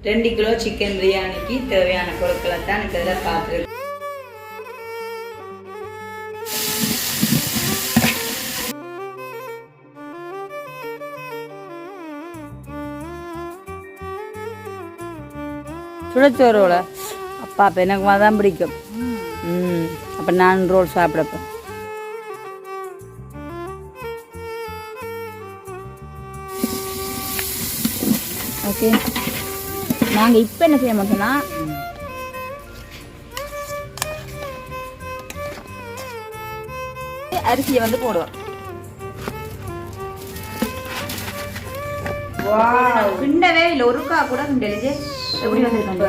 ரெண்டு kilo chicken பிரியாணிக்கு தேவையான பொருட்களை தான் எனக்கு இதில் பார்த்துருக்கு சுடச்சோரோல அப்பா அப்போ எனக்கு தான் பிடிக்கும். ம் அப்போ நான் ரோல் சாப்பிடப்போ ஓகே. நாங்கள் இப்போ என்ன செய்ய மாட்டோம்னா அரிசியை வந்து போடுவோம். கிண்டவே இல்லை. ஒருக்கா கூட கிண்டலிஜே எப்படி வந்திருக்காங்க?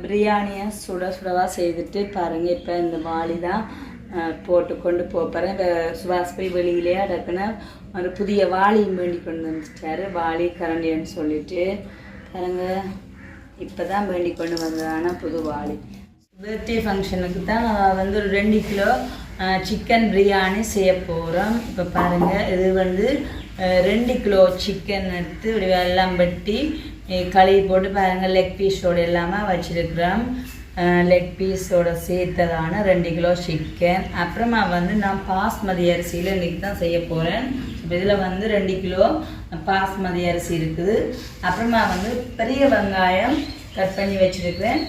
பிரியாணியை சுட சுடவா செய்துட்டு பாருங்க இப்போ இந்த வாளி தான் போட்டு கொண்டு போகிறேன் சுபாஷ் போய் வெளியிலே அடக்குன்னு ஒரு புதிய வாளியும் வேண்டி கொண்டு வந்துட்டாரு. வாளி கரண்டின்னு சொல்லிட்டு பாருங்க. இப்போ தான் வேண்டி கொண்டு வந்ததான புது வாளி. பர்த்டே ஃபங்க்ஷனுக்கு தான் நான் வந்து ஒரு ரெண்டு கிலோ சிக்கன் பிரியாணி செய்ய போகிறோம் இப்போ பாருங்கள் இது வந்து ரெண்டு கிலோ சிக்கன் எடுத்து இப்படி எல்லாம் வெட்டி கழுவி போட்டு பாருங்கள் லெக் பீஸோடு எல்லாமே வச்சுருக்குறோம். லெக் பீஸோட சேர்த்ததான ரெண்டு கிலோ சிக்கன் அப்புறமா வந்து நான் பாஸ்மதி அரிசியில் இன்றைக்கி தான் செய்ய போகிறேன் இப்போ இதில் வந்து ரெண்டு கிலோ பாஸ்மதி அரிசி இருக்குது. அப்புறமா வந்து பெரிய வெங்காயம் கட் பண்ணி வச்சுருக்கிறேன்.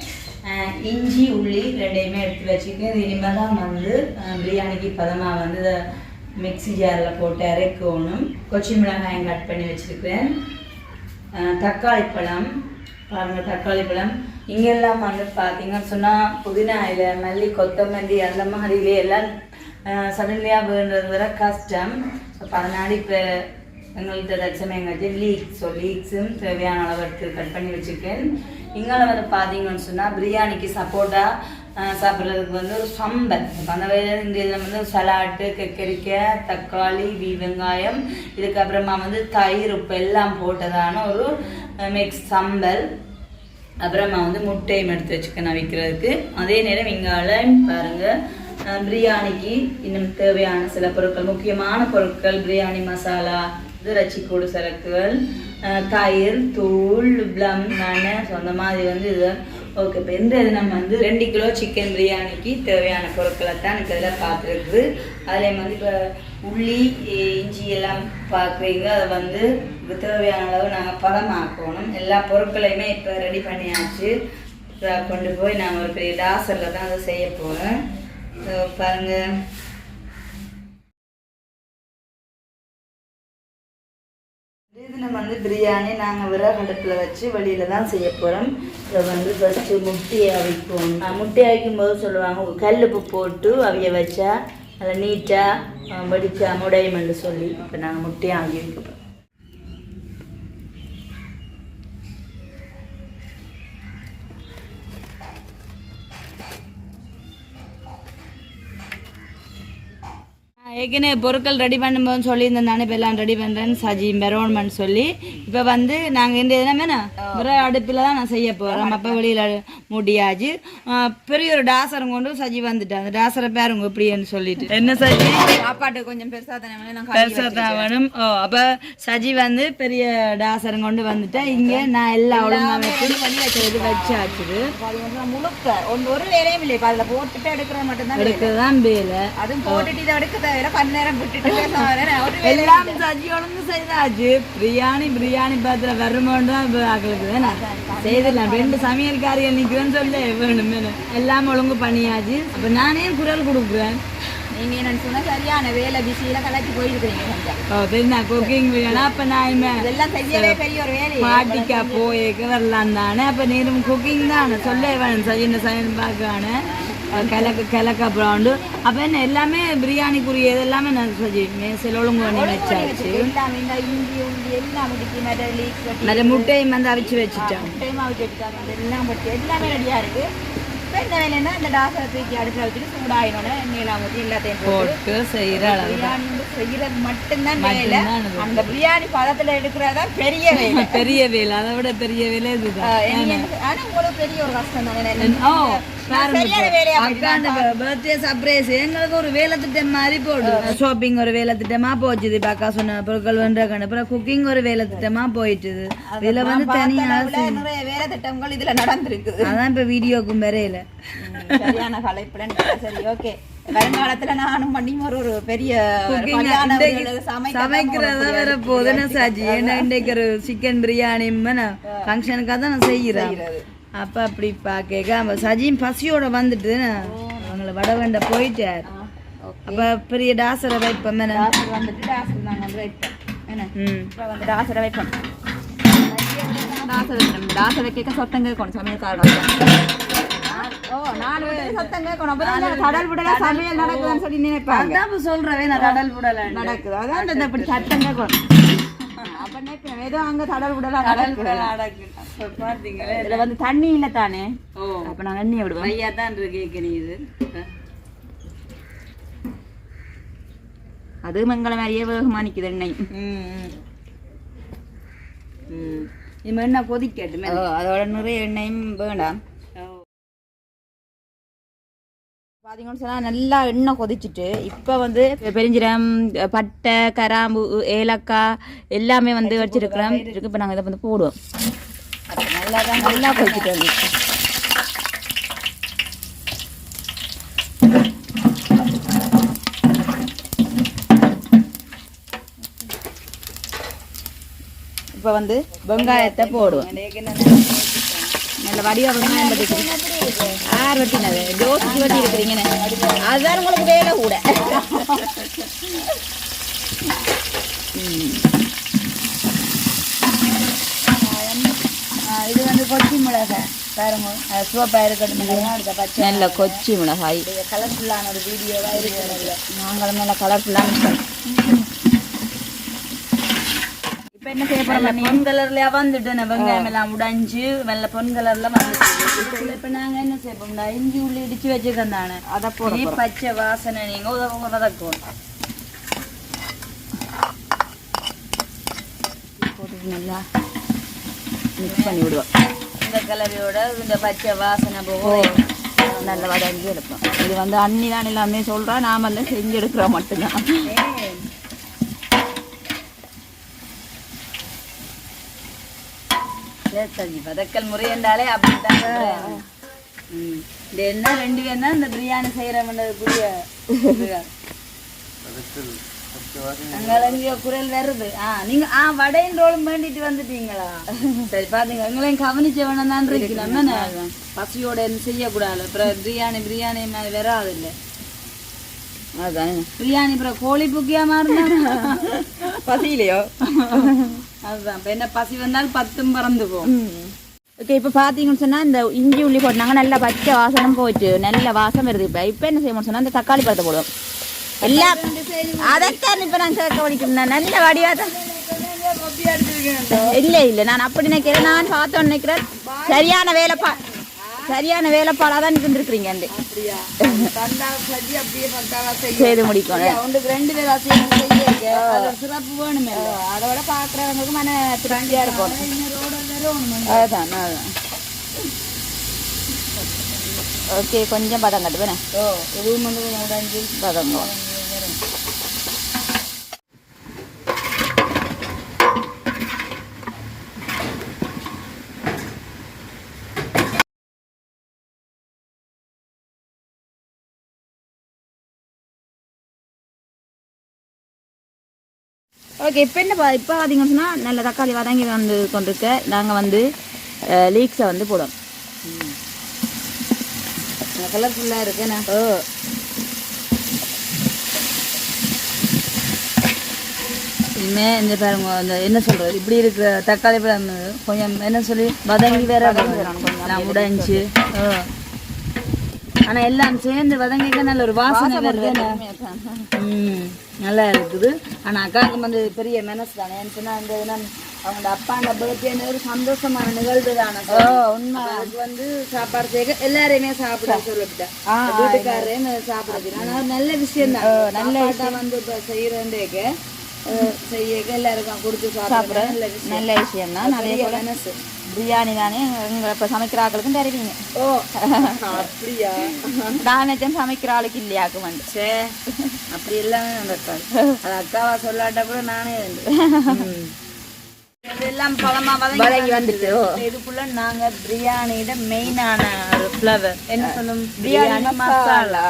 இஞ்சி உள்ளி ரெண்டையுமே எடுத்து வச்சுக்கேன் இனிமேல் தான் வந்து பிரியாணிக்கு பதமாக வந்து இதை மிக்ஸி ஜாரில் போட்டு அரைக்கணும். கொச்சி மிளகாயம் கட் பண்ணி வச்சுருக்கிறேன். தக்காளி பழம். பாருங்கள் தக்காளி பழம். இங்கெல்லாம் வந்து பார்த்தீங்கன்னு சொன்னால் புதினா இலை மல்லி கொத்தமல்லி அந்த மாதிரிலே எல்லாம் சடன்லியாக வேண்டது வர கஷ்டம். அப்போ அதனால் இப்போ எங்கள்கிட்ட தட்சமே எங்கள்கிட்ட லீக்ஸ் ஸோ லீக்ஸும் தேவையான அளவுக்கு கட் பண்ணி வச்சுருக்கேன். இங்கே வந்து பார்த்தீங்கன்னு சொன்னால் பிரியாணிக்கு சப்போட்டா சாப்பிட்றதுக்கு வந்து ஒரு சம்பல். அப்ப அந்த வகையில் இந்த இதில் வந்து சலாட்டு கக்கரிக்காய் தக்காளி வீ வெங்காயம் இதுக்கப்புறமா வந்து தயிர் உப்பு எல்லாம் போட்டதான ஒரு மிக்ஸ் சம்பல். அப்புறமா வந்து முட்டையும் எடுத்து வச்சுக்கணும் விற்கிறதுக்கு அதே நேரம் வெங்காயம் பாருங்கள் பிரியாணிக்கு இன்னும் தேவையான சில பொருட்கள் முக்கியமான பொருட்கள் பிரியாணி மசாலா இது ரச்சிக்கூடு சரக்குகள் அஹ் தயிர் தூள் ப்ளம் மண் ஸோ அந்த மாதிரி வந்து இது ஓகே இப்போ இந்த இது நம்ம வந்து ரெண்டு கிலோ சிக்கன் பிரியாணிக்கு தேவையான பொருட்களை தான் எனக்கு இதில் பார்த்துருக்குது. அதில் வந்து இப்போ உள்ளி இஞ்சி எல்லாம் பார்க்குறீங்க. அதை வந்து தேவையான அளவு நாங்கள் பதமாக்கணும் எல்லா பொருட்களையுமே இப்போ ரெடி பண்ணியாச்சு. கொண்டு போய் நான் ஒரு பெரிய டாசரில் தான் அதை செய்ய போகிறேன் பாருங்கள் இதில் வந்து பிரியாணி நாங்கள் விறகு அடுப்பில் வச்சு வழியில் தான் செய்ய போகிறோம். இதை வந்து ஃபஸ்ட்டு முட்டையை அவிப்போம். முட்டை முட்டையை அவிக்கும் போது சொல்லுவாங்க கல்லுப்பு போட்டு அவிய வச்சா அதை நீட்டாக வடிச்சா முடையுமென்று சொல்லி. இப்போ நாங்கள் முட்டையை அவிய வைக்கப்போம் ஏற்கனவே பொருட்கள் ரெடி பண்ணும்போது சொல்லியிருந்தேன் நானே இப்போ எல்லாம் ரெடி பண்ணுறேன்னு சஜி மெரோன்மெண்ட் சொல்லி. இப்போ வந்து நாங்கள் இந்த என்ன வேற அடுப்பில் தான் நான் செய்ய போகிறோம் அப்போ வெளியில் மூடியாச்சு பெரிய ஒரு டாசரம் கொண்டு சஜி வந்துட்டேன். அந்த டாசரை பேருங்க இப்படின்னு சொல்லிட்டு. என்ன சஜி? சாப்பாடு கொஞ்சம் பெருசாக தானே வேணும். நான் பெருசாக தான் வேணும். ஓ அப்போ சஜி வந்து பெரிய டாசரம் கொண்டு வந்துட்டேன் இங்கே நான் எல்லாம் ஒழுங்காக வச்சு இது வச்சாச்சுது பாத்தீங்கன்னா முழுக்க. ஒன்று ஒரு வேலையும் இல்லை இப்போ அதில் போட்டுட்டு எடுக்கிறது மட்டும்தான் வேலை. எடுக்கிறது தான் வேலை. அதுவும் போட்டுட்டு இதை எடுக்க கொஞ்ச நேரம் விட்டுட்டு வேலை எல்லாம் சஜி ஒழுங்கு செய்தாச்சு பிரியாணி பிரியாணி பாத்திர வருமானு தான் ஆக்களுக்கு வேணாம் செய்திடலாம் ரெண்டு சமையல்காரிகள் நிற்கிறேன்னு சொல்லி வேணும் எல்லாம் ஒழுங்கு பண்ணியாச்சு அப்போ நானே குரல் கொடுக்குறேன் நீங்க என்ன சொன்னா சரியான வேலை பிஸியில கலாச்சி போயிருக்கிறீங்க ஓ தெரியுதா குக்கிங் வேணும் அப்போ நான் இதெல்லாம் செய்யவே பெரிய ஒரு வேலை பாட்டிக்கா போய் வரலாம் தானே அப்போ நீரும் குக்கிங் தானே சொல்ல வேணும் சரி இந்த சமையல் பார்க்கானே கிழக்கு கிழக்க ப்ரௌண்டு அப்போ என்ன எல்லாமே பிரியாணிக்குரிய எல்லாமே நான் மேசில் ஒழுங்கு பண்ணி வச்சாச்சு. எல்லாம் எல்லாம் மற்ற முட்டையும் வந்து அவிச்சு வச்சுட்டேன். டைமாக வச்சு எடுத்தாங்க அதெல்லாம் பட்டி எல்லாமே ரெடியா இருக்கு. இப்போ இந்த வேலைன்னா இந்த டாசரை தூக்கி அடுப்பில் வச்சுட்டு சூடாயினோட எண்ணெயெல்லாம் ஊற்றி எல்லாத்தையும் போட்டு போட்டு செய்கிற அளவு பிரியாணி வந்து செய்யறது மட்டும்தான் வேலை. அந்த பிரியாணி பதத்துல எடுக்கிறதா பெரிய வேலை. பெரிய வேலை. அதை விட பெரிய வேலை இதுதான். ஆஹ் இனி எனக்கு- ஆனா உங்களுக்கு பெரிய ஒரு கஷ்டம் தானே பர்த்டே சர்ப்ரைஸ் எங்களுக்கு ஒரு வேலை திட்டம் மாதிரி போடு. ஷாப்பிங் ஒரு வேலை திட்டமா போச்சுது. இப்ப அக்கா சொன்ன பொருட்கள் வந்து அப்புறம் குக்கிங் ஒரு வேலை திட்டமா போயிட்டுது. இதுல வந்து தனியா நிறைய வேலை திட்டங்கள் இதுல நடந்திருக்குது. அதான் இப்ப வீடியோக்கும் வரையில. சரியான கலைப்புலன் சரி ஓகே வருங்காலத்துல நானும் பண்ணி ஒரு பெரிய சமைக்கிறதா வேற போதுன்னு சாஜி? ஏன்னா இன்றைக்கு ஒரு சிக்கன் பிரியாணி ஃபங்க்ஷனுக்காக தான் நான் செய்கிறேன். அப்ப அப்படி பாக்க அவன் சஜியும் பசியோட வந்துட்டு அவங்கள வட வேண்ட போயிட்டார் அப்ப பெரிய டாசரை வைப்போம் வந்துட்டு டாக்டர் நாங்க வந்து வைப்போம் என்ன? வந்து டாக்டரை வைப்போம் டாக்டர் வைக்கணும் டாக்டர் வைக்க சத்தம் கேட்கணும் அப்பதான் கடல் விடல சமையல் நடக்குதுன்னு சொல்லி நினைப்பாங்க. சொல்றவே நான் கடல் விடல நடக்குது. அதான் இந்த கேட்கணும். நினைப்பேன் ஏதோ அங்க கடல் விடல கடல் நடக்குது. விடல நடக்கு அப்ப பாத்தீங்களே? இதுல வந்து தண்ணி இல்ல தானே? ஓ. அப்ப ஐயா தான் இருக்கு இது. அது மங்கள மாதிரியே வேகமா நிக்குது எண்ணெய். ம் என்ன கொதிக்கட்டுமே. அதோட நிறைய எண்ணெயும் வேண்டாம். பார்த்தீங்கன்னு சொன்னால் நல்லா எண்ணெய் கொதிச்சுட்டு இப்போ வந்து பெருஞ்சீரம் பட்டை கராம்பு ஏலக்காய் எல்லாமே வந்து வச்சிருக்கிறோம். இருக்கு இப்போ நாங்கள் இதை வந்து போடுவோம். நல்லா தான் நல்லா கொதிச்சுட்டு வந்து இப்போ வந்து வெங்காயத்தை போடுவோம். நல்ல வடிவா வெங்காயம் பட்டு ஆறு வெட்டினது ஜோசிக்கு வெட்டி இருக்கிறீங்கன்னு. அதுதான் உங்களுக்கு வேலை கூட. இது வந்து கொச்சி மிளகாய் பாருங்க. அது சிவப்பா இருக்கட்டும். நல்ல கொச்சி மிளகாய். கலர்ஃபுல்லான ஒரு வீடியோவாக இருக்கிறது நாங்களும் நல்ல கலர்ஃபுல்லாக இப்போ என்ன செய்ய நல்ல பொன் கலர்ல வந்துட்டு வெங்காயம் எல்லாம் உடைஞ்சு நல்ல பொன் கலர்ல வந்துட்டு இப்ப நாங்க என்ன செய்யப்போம்டா இஞ்சி உள்ளி இடிச்சு வச்சிருக்கோம் தானே அதை இனி பச்சை வாசனை நீங்க உதவ நல்லா மிக்ஸ் பண்ணி விடுவோம். இந்த கலரோட இந்த பச்சை வாசனை போகும். நல்ல வதங்கி எடுப்போம் இது வந்து அண்ணி தான் எல்லாமே சொல்கிறா நாம வந்து செஞ்சு எடுக்கிறோம் மட்டும்தான். சரி வதக்கல் முறை என்றாலே அப்படித்தான் ம். இந்த என்ன ரெண்டு தான் இந்த பிரியாணி செய்யறவன்றதுக்குரிய அங்கால எங்கேயோ குரல் வருது. ஆ நீங்க ஆ வடையின் ரோலும் வேண்டிட்டு வந்துட்டீங்களா? சரி பாத்தீங்க. எங்களையும் கவனிச்ச வேணும் தான் இருக்கிறோம்? பசியோட செய்யக்கூடாது. அப்புறம் பிரியாணி பிரியாணி மாதிரி வராது இல்லை அதுதானே பிரியாணி அப்புறம் கோழி புக்கியா மாறினா? பசியிலையோ? அதுதான். இப்ப என்ன பசி வந்தால் பத்தும் பறந்து போகும். ஓகே இப்போ பார்த்தீங்கன்னு சொன்னால் இந்த இஞ்சி உள்ளி போட்டாங்க நல்லா பச்சை வாசனம் போயிட்டு நல்ல வாசம் வருது இப்போ. இப்போ என்ன செய்யணும்னு சொன்னால் இந்த தக்காளி பழத்தை போடுவோம். எல்லாம் அதைத்தான் இப்போ நான் சேர்க்க வடிக்கிறேன் நல்ல வடிவாக தான். இல்லை இல்லை. நான் அப்படி நினைக்கிறேன் நான் பார்த்தோன்னு நினைக்கிறேன். சரியான வேலைப்பா சரியான வேலைப்பாடாக தான் இருந்திருக்கிறீங்க அந்த செய்து முடிக்கணும். ரெண்டு பேர் அசியம் செய்ய அது ஒரு சிறப்பு வேணுமே. அதோட பார்க்குறவங்களுக்கு மன திருப்தியாக இருக்கும். அதுதான் ஓகே கொஞ்சம் பதம் கட்டு வேணே ஓ உடைஞ்சு ஓகே இப்போ என்ன இப்போ பார்த்தீங்கன்னு சொன்னால் நல்ல தக்காளி வதங்கி வந்து கொண்டிருக்க. நாங்கள் வந்து லீக்ஸை வந்து போடுவோம் கலர்ஃபுல்லாக இருக்கு நான். ஓ. இனிமே இந்த பாருங்க அந்த என்ன சொல்றது? இப்படி இருக்கிற தக்காளி பழம் கொஞ்சம் என்ன சொல்லி வதங்கி வேற நான் உடைஞ்சு. ஓ. ஆனா எல்லாம் சேர்ந்து வதங்கிக்க நல்ல ஒரு வாசனை வருது நல்லா இருக்குது. ஆனா அக்காவுக்கு வந்து பெரிய மனசு தானே. ஏன்னு சொன்னா இந்த தினம் அவங்க அப்பாண்ட பர்த்டே ஒரு சந்தோஷமான நிகழ்வு தானே உண்மை. அதுக்கு வந்து சாப்பாடு செய்ய எல்லாரையுமே சாப்பிட சொல்லிவிட்டேன். வீட்டுக்காரையும் சாப்பிடுறது ஆனா அது நல்ல விஷயம் தான். நல்ல வந்து இப்ப செய்யறேன்டேக்க. செய்ய எல்லாருக்கும் கொடுத்து சாப்பிட. நல்ல விஷயம். நல்ல விஷயம் தான். அதே போல. மனசு. பிரியாணி தானே எங்களை இப்போ சமைக்கிற ஆட்களுக்கும் தருவீங்க. ஓ அப்படியா? நான் சமைக்கிற ஆளுக்கு இல்லையாக்கு வந்து. சே அப்படி எல்லாமே நடக்காது அது அக்காவா சொல்லாட்டா கூட நானே இதெல்லாம் பழமா வதங்கி வந்துட்டு. இதுக்குள்ள நாங்க பிரியாணியோட மெயினான ஒரு ஃப்ளவர் என்ன சொல்லும் பிரியாணி மசாலா.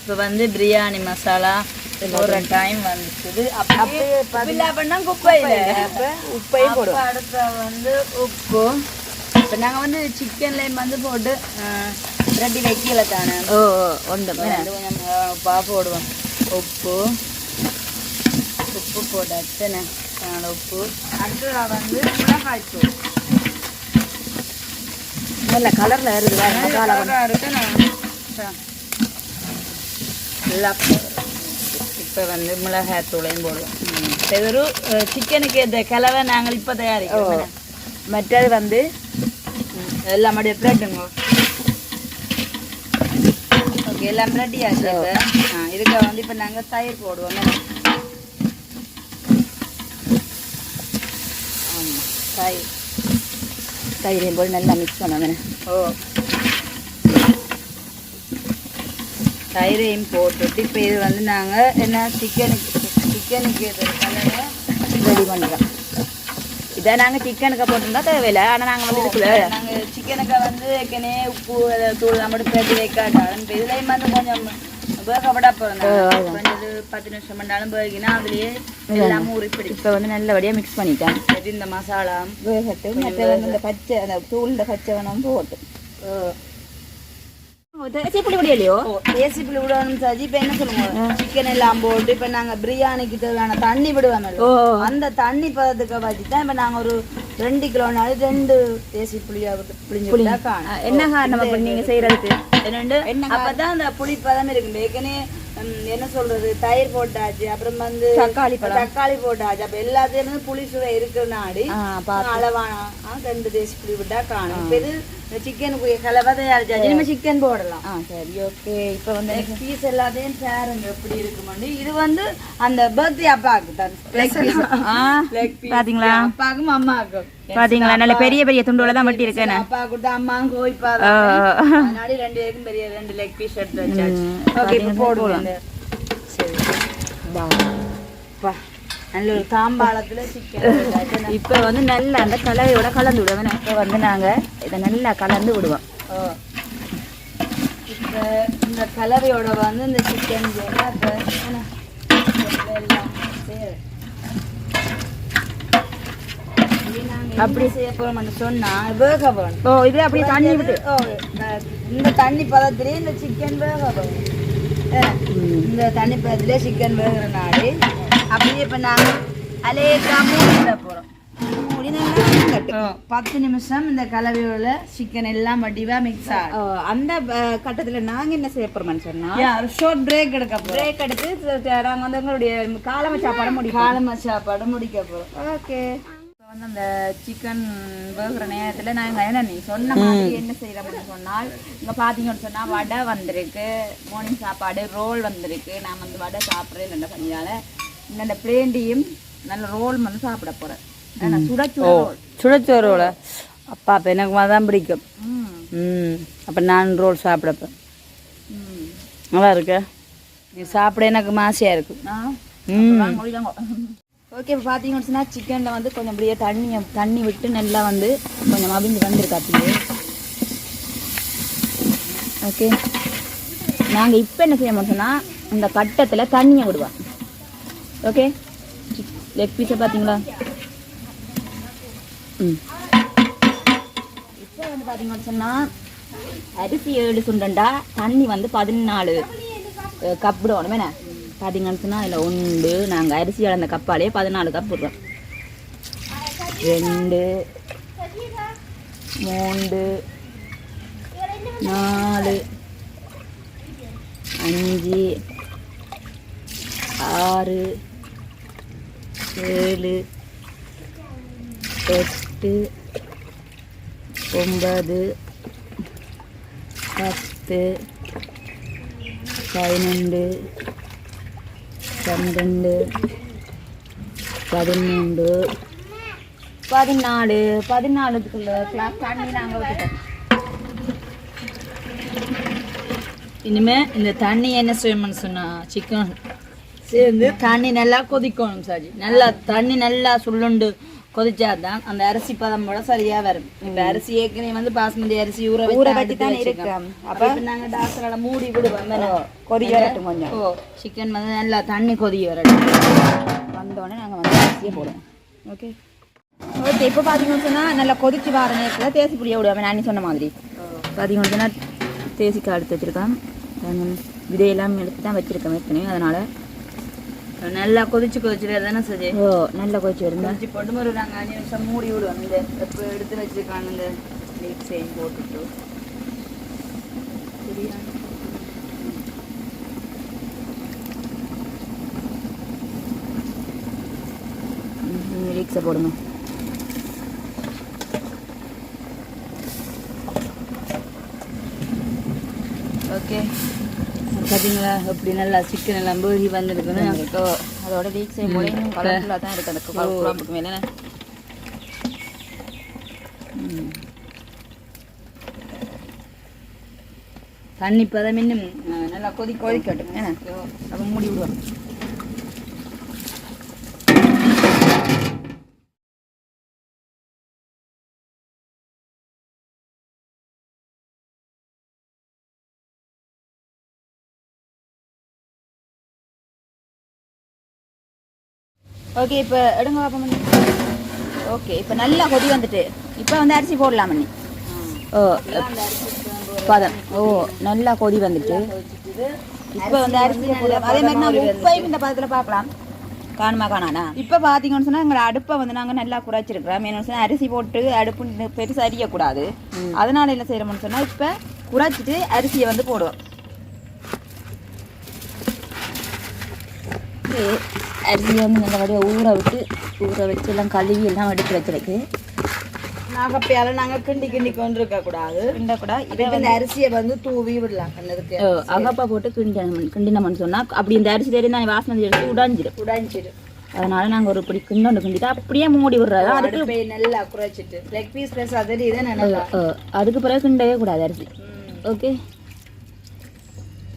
இப்போ வந்து பிரியாணி மசாலா ஒரு டைம் வந்துச்சுது அப்படியே இல்ல. பண்ணா குப்பை உப்பையும் போடுவோம். அடுத்த வந்து உப்பு. இப்போ நாங்கள் வந்து சிக்கன்லேயும் வந்து போட்டு ரெடி வைக்கல தானே? ஓ கொஞ்சம் உப்பா போடுவோம். உப்பு. உப்பு போட்டாச்சு நாலு உப்பு. அடுத்து வந்து மிளகாய் தூள். நல்ல கலர்ல இருக்குது வேற மசாலா கலரா இருக்கு. நான் இப்போ வந்து மிளகாய் தூளையும் போடுவோம் இது ஒரு சிக்கனுக்கு இந்த கிழவை நாங்கள் இப்போ தயாரிக்கிறோம் மற்றது வந்து எல்லாம் அப்படியே பிரெட்டுங்க ஓகே எல்லாம் இப்போ ஆ இதுக்கு வந்து இப்போ நாங்கள் தயிர் போடுவோம் ஆமாம் தயிர் தயிரையும் போட்டு நல்லா மிக்ஸ் பண்ணுவாங்க ஓ தயிரையும் போட்டுட்டு இப்போ இது வந்து நாங்கள் என்ன சிக்கனுக்கு சிக்கனுக்கு ரெடி பண்ணுறோம் இதை நாங்கள் சிக்கனுக்கு போட்டிருந்தா தேவையில்லை. ஆனால் நாங்கள் வந்து இதுக்குள்ள நாங்கள் சிக்கனுக்கு வந்து ஏற்கனவே உப்பு தூள் மட்டும் பேட்டி வைக்காட்டாலும் இதுலேயும் வந்து கொஞ்சம் வேகப்படா போகிறோம் கொஞ்சம் பத்து நிமிஷம் பண்ணாலும் போய்க்கினா அதுலேயே எல்லாமே உருப்பிடி இப்போ வந்து நல்லபடியாக மிக்ஸ் பண்ணிட்டேன் இந்த மசாலா. வேகட்டு மற்ற வந்து இந்த பச்சை அந்த தூள் பச்சை வேணும் போட்டு சீப்புளி பொடி இல்லையோ ஏசி புளி விடணும் சாஜி இப்போ என்ன சொல்லுங்க சிக்கன் எல்லாம் போட்டு இப்போ நாங்கள் பிரியாணிக்கு தேவையான தண்ணி விடுவோம் அந்த தண்ணி பதத்துக்கு வச்சு தான் இப்போ நாங்கள் ஒரு ரெண்டு கிலோனாலும் ரெண்டு தேசி புளியா புளிஞ்சு காணும் என்ன காரணம் நீங்கள் செய்கிறதுக்கு என்னண்டு அப்பதான் அந்த புளிப்பதம் இருக்கு ஏற்கனவே ம், என்ன சொல்றது தயிர் போட்டாச்சு அப்புறம் வந்து தக்காளி. தக்காளி போட்டாச்சு அப்ப எல்லாத்தையும் வந்து புளி சுவை இருக்கிற நாடி அளவான தேசி புளி விட்டா காணும் இப்ப இது சிக்கனுக்கு கலவை தயாரிச்சாச்சு நம்ம சிக்கன் போடலாம் ஆ சரி ஓகே இப்போ வந்து பீஸ் எல்லாத்தையும் பாருங்க எப்படி இருக்குமாண்டு இது வந்து அந்த பர்த்டே அப்பாவுக்கு தான் லெக் பீஸ் ஆ பாத்தீங்களா அப்பாவுக்கும் அம்மாவுக்கும் பாத்தீங்களா நல்ல பெரிய பெரிய துண்டோட தான் வெட்டி இருக்கேன் அப்பா கொடுத்த அம்மா கோயிப்பா ஆ, அதனால ரெண்டு பேருக்கும் பெரிய ரெண்டு லெக் பீஸ் எடுத்து வச்சாச்சு ஓகே இப்போ போடுவோம் சரி பா நல்ல ஒரு தாம்பாளத்துல சிக்கன் இப்போ வந்து நல்லா அந்த கலவையோட கலந்து விடுவோம் இப்போ வந்து நாங்கள் இதை நல்லா கலந்து விடுவோம். இப்போ இந்த கலவையோட வந்து இந்த சிக்கன் அப்போ அப்படி. செய்ய போறோம்னு சொன்னா வேக வேணும். ஓ இது அப்படியே தண்ணி விட்டு. ஓ, இந்த- தண்ணி பதத்திலே இந்த சிக்கன் வேக ஏ, இந்த தண்ணி பதத்திலே சிக்கன் வேகிற நாடு அப்படியே இப்போ நாங்கள் அலேக்கா மூடிட போகிறோம் மூடி பத்து நிமிஷம் இந்த கலவையோட சிக்கன் எல்லாம் வடிவா மிக்ஸ் ஆகும் அந்த கட்டத்துல நாங்க என்ன செய்ய போறோம்னு சொன்னா? ஒரு ஷார்ட் பிரேக் எடுக்க போகிறோம் பிரேக் எடுத்து த- நாங்க வந்து எங்களுடைய காலம சாப்பாடு முடிப்போம் காலமா சாப்பாடு முடிக்க போகிறோம் ஓகே. வந்து அந்த சிக்கன் வேகிற நேரத்துல நாங்க என்ன நீ சொன்ன மாதிரி என்ன செய்யறோம்னு சொன்னால் இங்க பாத்தீங்கன்னு சொன்னா வடை வந்திருக்கு. மார்னிங் சாப்பாடு ரோல் வந்திருக்கு. நான் வந்து வடை சாப்பிட்றேன் ரெண்டு பண்ணியால இந்த பிளேண்டியும் நல்ல ரோல் வந்து சாப்பிட போறேன். ஏன்னா சுட சுட ரோல். அப்பா அப்போ எனக்கு தான் பிடிக்கும். ம். அப்போ நான் ரோல் சாப்பிடப்பேன். நல்லா இருக்கு? நீ சாப்பிட எனக்கு மாசியாக இருக்கு. ம். ஓகே இப்போ பார்த்தீங்கன்னு சிக்கனில் வந்து கொஞ்சம் அப்படியே தண்ணி தண்ணி விட்டு நல்லா வந்து கொஞ்சம் அவிஞ்சு வந்திருக்கு அப்படியே. ஓகே நாங்கள் இப்போ என்ன செய்ய சொன்னால் இந்த கட்டத்தில் தண்ணியை விடுவோம். ஓகே லெக் பீஸை பார்த்தீங்களா ம் இப்போ வந்து பார்த்தீங்கன்னு சொன்னால் அரிசி ஏழு சுண்டண்டா தண்ணி வந்து பதினாலு கப் விடணும் என்ன? பார்த்தீங்கன்னு சொன்னால் அதில் ஒன்று நாங்கள் அரிசி அளந்த கப்பாலே பதினாலு கப் விடுறோம் ரெண்டு மூன்று நாலு அஞ்சு ஆறு ஏழு எட்டு ஒன்பது பத்து பதினொன்று பன்னெண்டு பதிமூன்று பதினாலு. பதினாலுக்குள்ள கிளாஸ் தண்ணி நாங்கள் இனிமேல் இந்த தண்ணி என்ன செய்யணும்னு சொன்னால் சிக்கன் சேர்ந்து தண்ணி நல்லா கொதிக்கணும் சாஜி. நல்லா தண்ணி நல்லா சுள்ளுண்டு கொதிச்சாதான் அந்த அரிசி பதம் போட சரியா வரும். இப்ப அரிசி ஏற்கனவே வந்து பாஸ்மதி அரிசி ஊற ஊற வச்சு தானே வச்சிருக்கோம். இருக்கு. அப்ப நாங்க டாக்டரால மூடி விடுவோம்? கொதிக்க வரட்டும் கொஞ்சம். ஓ சிக்கன் வந்து நல்லா தண்ணி கொதி வரட்டும். வந்தோடனே நாங்கள் வந்து அரிசியை போடுவோம். ஓகே? ஓகே இப்போ பார்த்தீங்கன்னு சொன்னால் நல்லா கொதிச்சு வர நேரத்தில் தேசி புளியை விடுவேன் நான் சொன்ன மாதிரி. பார்த்தீங்கன்னு சொன்னால் தேசிக்காய் எடுத்து வச்சுருக்கேன் விதையெல்லாம் எடுத்து தான் வச்சுருக்கேன் ஏற்கனவே. அதனால் நல்லா கொதிச்சு கொதிச்சுட்டு தானே சரி ஓ நல்லா கொதிச்சு வருந்தேன் கொதிச்சு போட்டு ஒரு நாங்கள் அஞ்சு நிமிஷம் மூடி விடுவோம். இந்த இப்போ எடுத்து வச்சிருக்காங்க இந்த லீக் செய்யும் போட்டுட்டு. சரியா? ரீக்ஸை போடுங்க. ஓகே பார்த்தீங்களா எப்படி நல்லா சிக்கன் எல்லாம் போகி வந்திருக்குன்னு அதோட ரீக்ஸை போட இன்னும் கலர்ஃபுல்லாக தான் இருக்குது அந்த குழம்பு- குழம்புக்கு மேலே. தண்ணி பதம் இன்னும் நல்லா கொதி கொதிக்கட்டும். ஏன்னா அப்போ மூடி விடுவோம். ஓகே இப்போ எடுங்க பாப்பா மணி. ஓகே இப்போ நல்லா கொதி வந்துட்டு. இப்போ வந்து அரிசி போடலாம் மணி. ஓ பதம். ஓ நல்லா கொதி வந்துட்டு. இப்போ வந்து அரிசி போடலாம். அதே மாதிரி நாங்கள் உப்பையும் இந்த பதத்தில் பார்க்கலாம் காணுமா காணானா? இப்போ பார்த்தீங்கன்னு சொன்னால் எங்களை அடுப்பை வந்து நாங்கள் நல்லா குறைச்சிருக்கிறோம். என்ன சொன்னால் அரிசி போட்டு அடுப்பு பெருசாக அறியக்கூடாது அதனால என்ன செய்கிறோம்னு சொன்னால் இப்போ குறைச்சிட்டு அரிசியை வந்து போடுவோம். Okay. அரிசியை வந்து நல்லபடியாக ஊற விட்டு ஊற வச்சு எல்லாம் கழுவி எல்லாம் எடுத்து வச்சிருக்கு நாகப்பையால நாங்கள் கிண்டி கிண்டி கொண்டு இருக்க கூடாது. கிண்டக்கூடாது இப்போ இந்த அரிசியை வந்து தூவி விடலாம் கண்ணதுக்கு. அகப்பா போட்டு கிண்டின கிண்டினோம்னு சொன்னால் அப்படி இந்த அரிசி தேடி நான் வாசனை எடுத்து உடாஞ்சிடும் உடைஞ்சிரு அதனால நாங்கள் ஒரு இப்படி கிண்டோண்டு கிண்டிட்டு அப்படியே மூடி விடுறது. அதுக்கு நல்லா குறைச்சிட்டு. லெக் பீஸ் ப்ளஸ் அது இது நல்லா அதுக்கு பிறகு கிண்டவே கூடாது அரிசி. ஓகே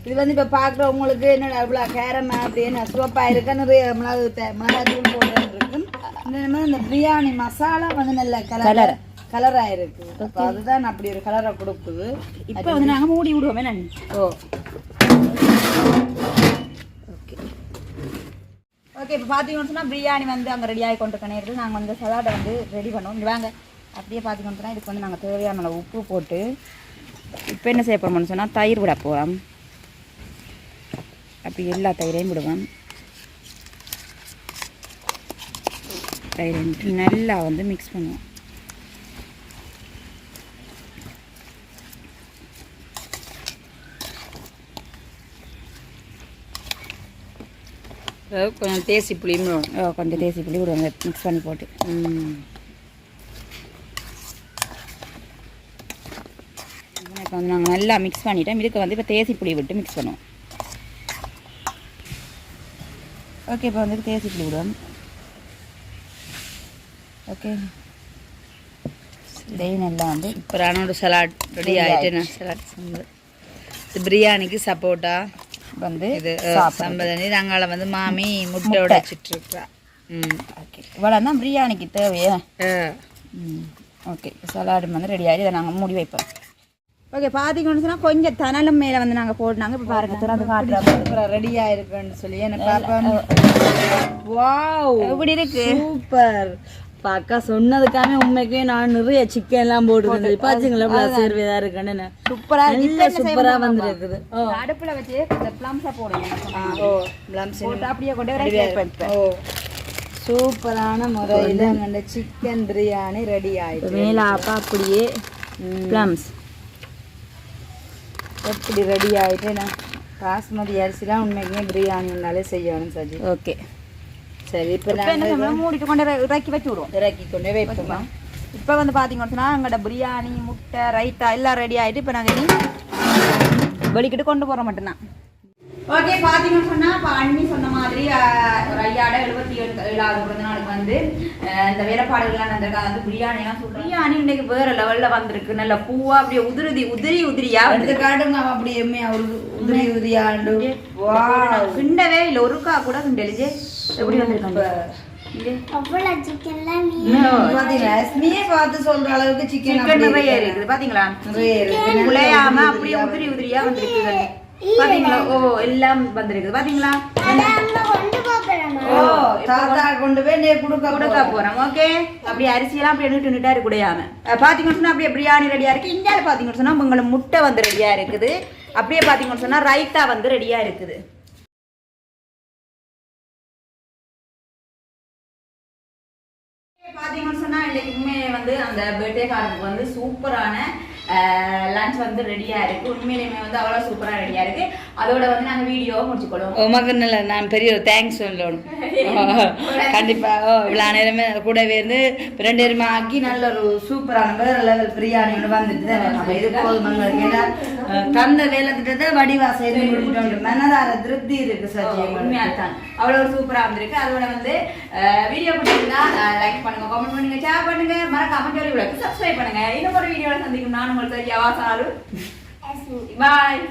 இது வந்து இப்போ பார்க்குறவங்களுக்கு என்ன இவ்வளோ கேரமா அப்படின்னு சிவப்பாக இருக்கு? நிறைய மிளகு மிளகாத்தூள் இருக்கும். இந்த மாதிரி இந்த பிரியாணி மசாலா வந்து நல்ல கலர். கலராக இருக்கு. அப்போ அதுதான் அப்படி ஒரு கலரை கொடுக்குது. இப்போ வந்து நாங்கள் மூடி விடுவோமே நான். ஓ. ஓகே ஓகே இப்போ பார்த்தீங்கன்னு சொன்னால் பிரியாணி வந்து அங்கே ரெடி ஆகி கொண்டு நேரத்தில் நாங்கள் வந்து சலாடை வந்து ரெடி இங்க வாங்க. அப்படியே பார்த்தீங்கன்னு சொன்னால் இதுக்கு வந்து நாங்கள் தேவையான உப்பு போட்டு இப்போ என்ன செய்ய போகிறோம்னு சொன்னால் தயிர் விட போகிறோம் அப்படி எல்லா தயிரையும் விடுவோம் தயிர் நல்லா வந்து மிக்ஸ் பண்ணுவோம். கொஞ்சம் தேசி புளியும் கொஞ்சம் தேசி புளி விடுவாங்க மிக்ஸ் பண்ணி போட்டு. இப்போ வந்து நாங்கள் நல்லா மிக்ஸ் பண்ணிட்டோம். இதுக்கு வந்து இப்போ தேசி புளி விட்டு மிக்ஸ் பண்ணுவோம். ஓகே இப்போ வந்து புளி விடுவோம். ஓகே இதையும் நல்லா வந்து சூப்பரான ஒரு சலாட் ரெடி ஆயிட்டு நான் சலாட் இது பிரியாணிக்கு சப்போட்டா வந்து இது. சம்பதனி நாங்கள வந்து மாமி முட்டை. உடைச்சிட்டு இருக்கா ம். ஓகே இவ்வளோ தான் பிரியாணிக்கு தேவையே. ம். ஓகே சலாடு வந்து ரெடி ஆகி இதை நாங்கள் மூடி வைப்போம். ஓகே பார்த்தீங்கன்னு சொன்னால் கொஞ்சம் தனலும் மேலே வந்து நாங்கள் போட்டுனாங்க இப்போ பாருங்க திறந்து காட்டுறோம் சூப்பரா ரெடி ஆயிருக்குன்னு சொல்லி என்ன பாப்பா வாவ் எப்படி இருக்கு? சூப்பர் பாக்கா சொன்னதுக்காக உண்மைக்கே நான் நிறைய சிக்கன் எல்லாம் போட்டு பாத்தீங்களா இவ்வளவு சேர்வையா இருக்குன்னு? சூப்பரா நல்ல சூப்பரா வந்துருக்குது. அடுப்புல வச்சு இந்த பிளம்ஸா போடுங்க. ஆ, ஓ பிளம்ஸ் போட்டு அப்படியே கொண்டு வர ஓ. சூப்பரான முறையில் அந்த சிக்கன் பிரியாணி ரெடி ஆயிடுச்சு மேல அப்பா அப்படியே பிளம்ஸ் எப்படி ரெடி ஆயிட்டு நான் பாஸ்மதி அரிசிலாம் உண்மைக்குமே பிரியாணினாலே செய்யணும் சஜி. ஓகே சரி இப்போ செய்யணும் மூடிட்டு கொண்டு இறக்கி வச்சு விடுவோம். இறக்கி கொண்டு வைப்போமா? இப்போ வந்து பார்த்தீங்கன்னு எங்களோட பிரியாணி முட்டை ரைத்தா எல்லாம் ரெடி ஆகிட்டு இப்போ நாங்கள் வெளிக்கிட்டு கொண்டு போகிற மட்டும்தான். ஓகே பாத்தீங்கன்னு சொன்னா இப்போ அண்ணி சொன்ன மாதிரி ஒரு ஐயாட எழுபத்தி ஏழு ஏழாவது பிறந்த நாளுக்கு வந்து இந்த வேலைப்பாடுகள்லாம் நடந்திருக்கு? அது வந்து பிரியாணி எல்லாம் சொல்றேன் பிரியாணி இன்னைக்கு வேற லெவல்ல வந்திருக்கு. நல்ல பூவா அப்படியே உதிருதி உதிரி உதிரியா அடுத்த வந்திருக்கு. காடுங்க அப்படி எம்மையா ஒரு உதிரி உதிரியாண்டு வா கிண்டவே இல்ல. ஒருக்கா கூட கிண்டலிஜே எப்படி வந்திருக்காங்க? பாத்தீங்களா? உதிரி உதிரியா வந்திருக்கு. பாத்தீங்களா? ஓ எல்லாம் வந்திருக்குது. பாத்தீங்களா? ஓ தாத்தா கொண்டு போய் நீ கொடுக்க கொடுக்க போறோம் ஓகே? அப்படியே அரிசியெல்லாம் அப்படியே நிட்டு நிட்டா இருக்கு குடையாம. அஹ் பாத்தீங்கன்னு சொன்னா அப்படியே பிரியாணி ரெடியா இருக்கு. இந்தியாவில் பாத்தீங்கன்னு சொன்னா உங்களுக்கு முட்டை வந்து ரெடியா இருக்குது. அப்படியே பாத்தீங்கன்னு சொன்னா ரைத்தா வந்து ரெடியா இருக்குது. பாத்தீங்கன்னு சொன்னா இன்னைக்கு உண்மையிலே வந்து அந்த பர்த்டே கார்டுக்கு வந்து சூப்பரான லஞ்ச் வந்து ரெடியா இருக்கு. உண்மையிலேயுமே வந்து அவ்வளவு சூப்பரா ரெடியா இருக்கு. அதோட வந்து நாங்க வீடியோ முடிச்சுக்கொள்வோம். உமக்கு நல்ல நான் பெரிய ஒரு தேங்க்ஸ் சொல்லணும். கண்டிப்பா. ஓ இவ்வளோ நேரமே கூடவே இருந்து ரெண்டு பேருமே ஆக்கி நல்ல ஒரு சூப்பரான வேற லெவல் பிரியாணி ஒன்று வந்துட்டு நம்ம இது போதுமங்களுக்கு ஏன்னா தந்த வேலை திட்டத்தை வடிவா செய்து முடிச்சிட்டோம் மனதார திருப்தி இருக்கு சச்சி உண்மையா தான் அவ்வளவு ஒரு சூப்பரா வந்திருக்கு. அதோட வந்து வீடியோ பிடிச்சிருந்தா லைக் பண்ணுங்க கமெண்ட் பண்ணுங்க ஷேர் பண்ணுங்க. மறக்காம விளக்கு சப்ஸ்கிரைப் பண்ணுங்க. இன்னும் ஒரு வீடியோல சந்திக்கும். நான் உங்களுக்கு ஆவாசாலும் பாய்